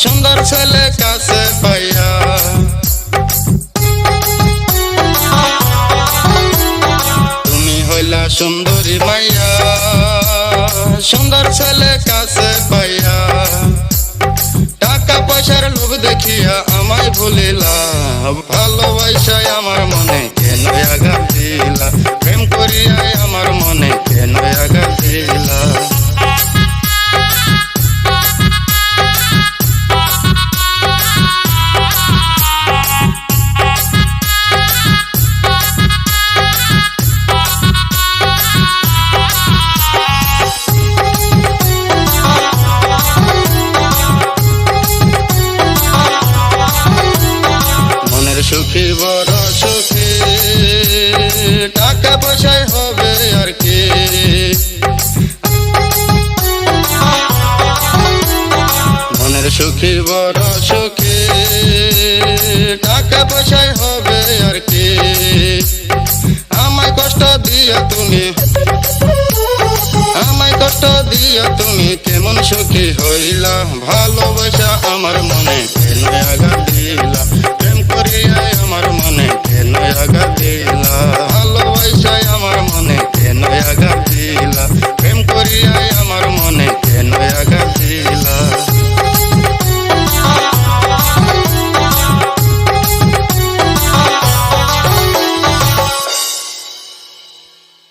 সুন্দর ছেলে কাছে পাইয়া। তুমি হইলা সুন্দরী মাইয়া, সুন্দর ছেলে কাছে পাইয়া। টাকা পয়সার লোভ দেখিয়া আমায় ভুলিলা, ভালোবাসায় আমার মনে কেন আঘাত দিলা? সুখী, বড় সুখী। টাকা পয়সায় হবে আর কি। মনের সুখী, বড় সুখী। টাকা পয়সায় হবে আর কি। আমায় কষ্ট দিয়া তুমি। আমায় কষ্ট দিয়া তুমি। কেমন সুখী হইলা। ভালোবাসা আমার মনে কেন আঘাত দিলা?